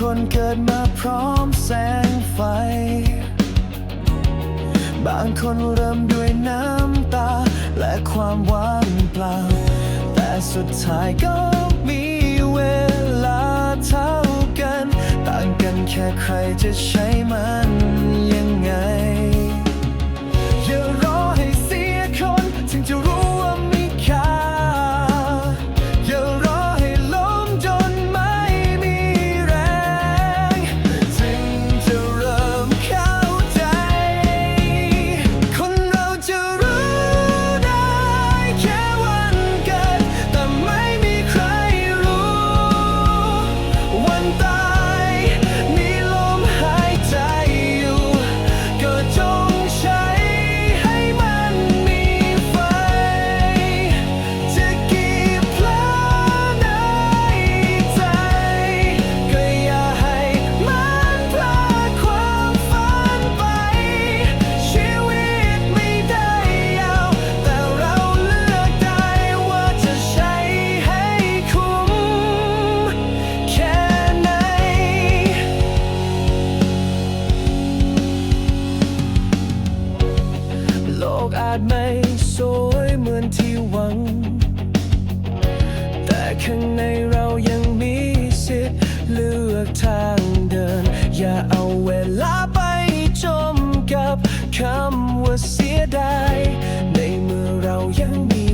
คนเกิดมาพร้อมแสงไฟ บางคนเริ่มด้วยน้ำตา และความว่างเปล่า แต่สุดท้ายก็ จไม่สวยเหมือนที่หวัง แต่ข้างในเรายังมีสิทธิ์เลือกทางเดิน อย่าเอาเวลาไปจมกับคำว่าเสียดาย ในเมื่อเรายังมี